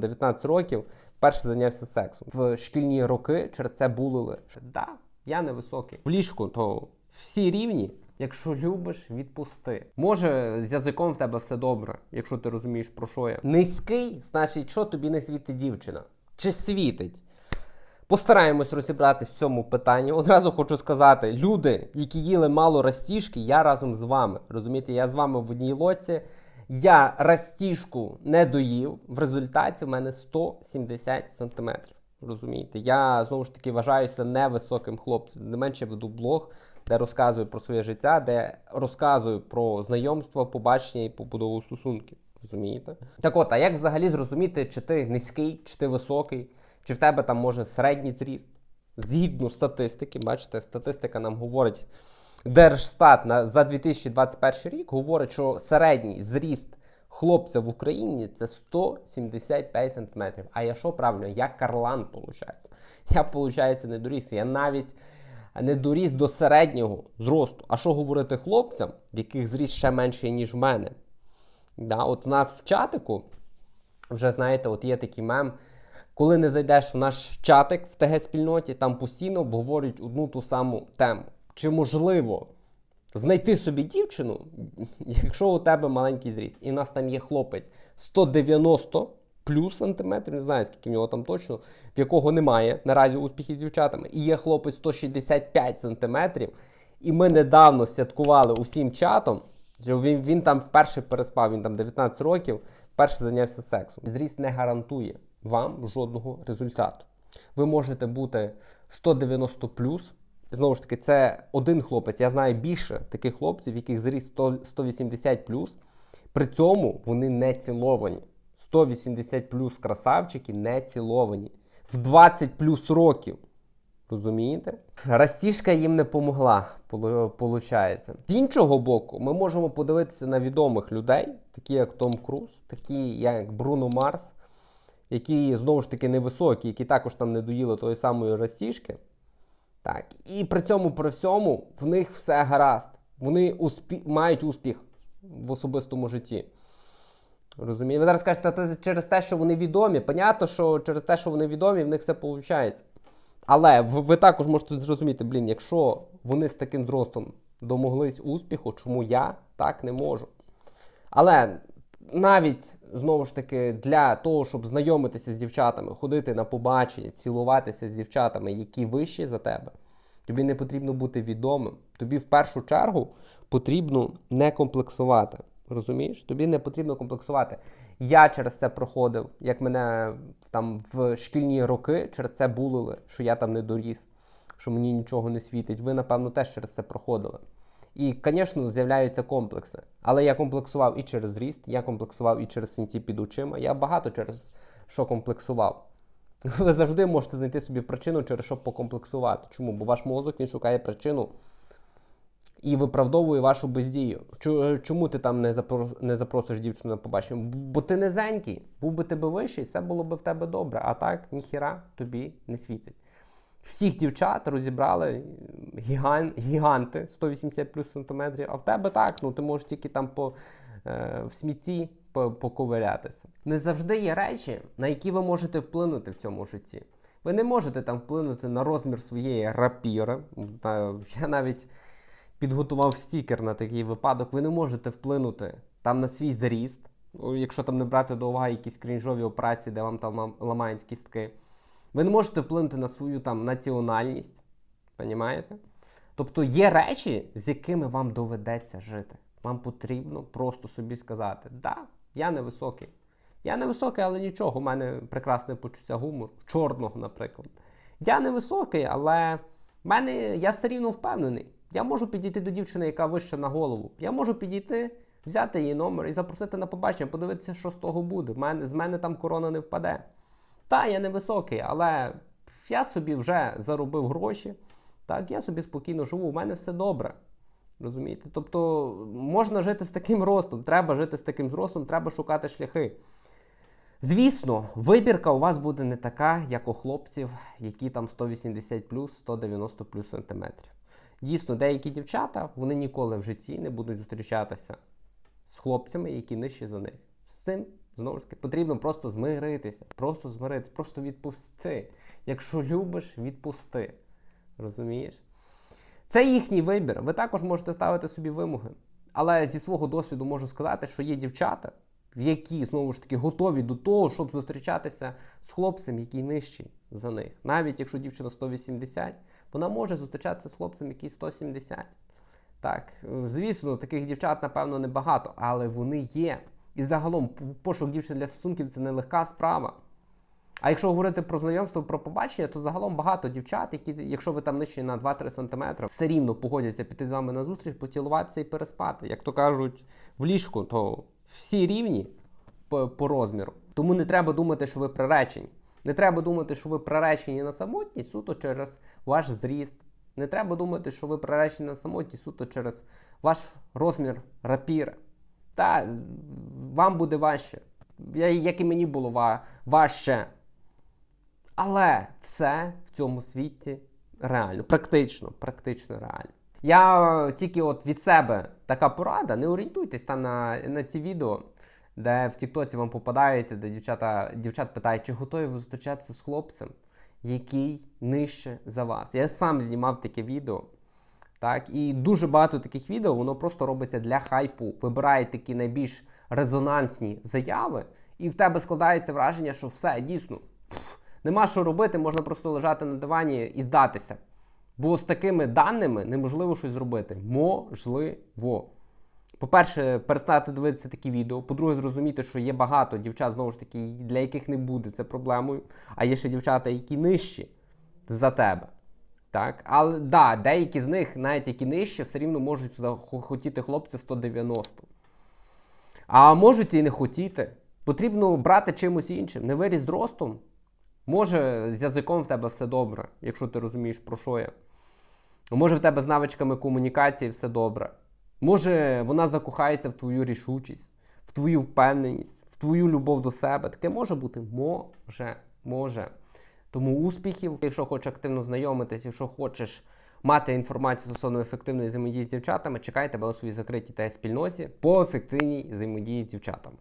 19 років перше зайнявся сексом. В шкільні роки через це булили. що Да, я невисокий. В ліжку то всі рівні. Якщо любиш, відпусти. Може, з язиком в тебе все добре, якщо ти розумієш, про що я. Низький, значить, що тобі не світить дівчина? Чи світить? Постараємось розібратись в цьому питанні. Одразу хочу сказати: люди, які їли мало растіжки, я разом з вами. Розумієте, я з вами в одній лоці. Я растіжку не доїв. В результаті в мене 170 сантиметрів. Розумієте, я знову ж таки вважаюся невисоким хлопцем. Не менше веду блог, де розказую про своє життя, де розказую про знайомства, побачення і побудову стосунків. Розумієте? Так от, а як взагалі зрозуміти, чи ти низький, чи ти високий, чи в тебе там може середній зріст? Згідно статистики, бачите, статистика нам говорить, Держстат на, за 2021 рік говорить, що середній зріст хлопця в Україні це 175 см. А я що правильно? Я карлан, виходить. Я, виходить, не доріс. Я навіть не доріс до середнього зросту. А що говорити хлопцям, в яких зріст ще менший, ніж в мене? Да, от у нас в чатику, вже знаєте, от є такий мем. Коли не зайдеш в наш чатик в ТГ-спільноті, там постійно обговорюють одну ту саму тему. Чи можливо знайти собі дівчину, якщо у тебе маленький зріст? І в нас там є хлопець 190 плюс сантиметрів, не знаю, скільки в нього там точно, в якого немає наразі успіхів з дівчатами. І є хлопець 165 сантиметрів. І ми недавно святкували усім чатом. Він, він там вперше переспав, він там 19 років, вперше зайнявся сексом. Зріст не гарантує вам жодного результату. Ви можете бути 190 плюс. Знову ж таки, це один хлопець. Я знаю більше таких хлопців, яких зріст 100, 180 плюс. При цьому вони не ціловані. 180 плюс красавчики не ціловані. В 20 плюс років. Розумієте? Растіжка їм не помогла, виходить. З іншого боку, ми можемо подивитися на відомих людей, такі як Том Круз, такі як Бруно Марс, які знову ж таки невисокі, які також там не доїли тої самої растіжки. Так. І при цьому, при всьому, в них все гаразд. Вони успі... мають успіх в особистому житті. Розумієте? Ви зараз кажете, це через те, що вони відомі. Понятно, що через те, що вони відомі, в них все виходить. Але ви, також можете зрозуміти, блін, якщо вони з таким зростом домоглись успіху, чому я так не можу? Але навіть знову ж таки для того, щоб знайомитися з дівчатами, ходити на побачення, цілуватися з дівчатами, які вищі за тебе, тобі не потрібно бути відомим. Тобі в першу чергу потрібно не комплексувати. Розумієш? Тобі не потрібно комплексувати. Я через це проходив, як мене там в шкільні роки через це булили, що я там не доріс, що мені нічого не світить. Ви, напевно, теж через це проходили. І, звісно, з'являються комплекси. Але я комплексував і через ріст, я комплексував і через синці під очима. Я багато через що комплексував. Ви завжди можете знайти собі причину, через що покомплексувати. Чому? Бо ваш мозок він шукає причину і виправдовує вашу бездію. Чому ти там не не запросиш дівчину на побачення? Бо ти низенький, був би тебе вищий, все було б в тебе добре. А так ніхіра тобі не світить. Всіх дівчат розібрали гіган, гіганти 180 плюс сантиметрів, а в тебе так, ну ти можеш тільки там по, е, в смітті поковирятися. Не завжди є речі, на які ви можете вплинути в цьому житті. Ви не можете там вплинути на розмір своєї рапіри. Я навіть підготував стікер на такий випадок. Ви не можете вплинути там на свій зріст, якщо там не брати до уваги якісь крінжові операції, де вам там ламають кістки. Ви не можете вплинути на свою там національність. Понімаєте? Тобто є речі, з якими вам доведеться жити. Вам потрібно просто собі сказати: да, я невисокий. Я невисокий, але нічого. У мене прекрасне почуття гумору, чорного, наприклад. Я невисокий, але в мене я все рівно впевнений. Я можу підійти до дівчини, яка вища на голову. Я можу підійти, взяти її номер і запросити на побачення, подивитися, що з того буде. З мене там корона не впаде. Та, я невисокий, але я собі вже заробив гроші. Так, я собі спокійно живу, у мене все добре. Розумієте? Тобто можна жити з таким ростом, треба жити з таким зростом, треба шукати шляхи. Звісно, вибірка у вас буде не така, як у хлопців, які там 180 плюс, 190 плюс сантиметрів. Дійсно, деякі дівчата вони ніколи в житті не будуть зустрічатися з хлопцями, які нижчі за них. З цим Знову ж таки, потрібно просто змиритися, просто змиритися, просто відпусти. Якщо любиш, відпусти. Розумієш? Це їхній вибір. Ви також можете ставити собі вимоги. Але зі свого досвіду можу сказати, що є дівчата, які знову ж таки готові до того, щоб зустрічатися з хлопцем, який нижчий за них. Навіть якщо дівчина 180, вона може зустрічатися з хлопцем, який 170. Так, звісно, таких дівчат, напевно, небагато, але вони є. І загалом пошук дівчин для стосунків це нелегка справа. А якщо говорити про знайомство, про побачення, то загалом багато дівчат, які, якщо ви там нижче на 2-3 см, все рівно погодяться піти з вами на зустріч, поцілуватися і переспати. Як то кажуть, в ліжку, то всі рівні по, по розміру. Тому не треба думати, що ви приречені. Не треба думати, що ви приречені на самотність суто через ваш зріст. Не треба думати, що ви приречені на самотність суто через ваш розмір рапіри. Та вам буде важче. Як і мені було важче. Але все в цьому світі реально, практично, практично реально. Я тільки от від себе така порада, не орієнтуйтесь там на, на ці відео, де в Тіктоці вам попадається, де дівчата, дівчат питають, чи готові ви зустрічатися з хлопцем, який нижче за вас. Я сам знімав таке відео. Так, і дуже багато таких відео, воно просто робиться для хайпу. Вибирає такі найбільш резонансні заяви, і в тебе складається враження, що все дійсно пф, нема що робити, можна просто лежати на дивані і здатися. Бо з такими даними неможливо щось зробити. Можливо. По-перше, перестати дивитися такі відео. По-друге, зрозуміти, що є багато дівчат, знову ж таки, для яких не буде це проблемою. А є ще дівчата, які нижчі за тебе. Так, але да, деякі з них, навіть які нижче, все рівно можуть захотіти хлопця 190. А можуть і не хотіти. Потрібно брати чимось іншим. Не виріс зростом. Може, з язиком в тебе все добре, якщо ти розумієш, про що я. Може, в тебе з навичками комунікації все добре. Може, вона закохається в твою рішучість, в твою впевненість, в твою любов до себе. Таке може бути? Може, може. Тому успіхів, якщо хочеш активно знайомитись, якщо хочеш мати інформацію стосовно ефективної взаємодії з дівчатами, чекайте тебе у своїй закритій та спільноті по ефективній взаємодії з дівчатами.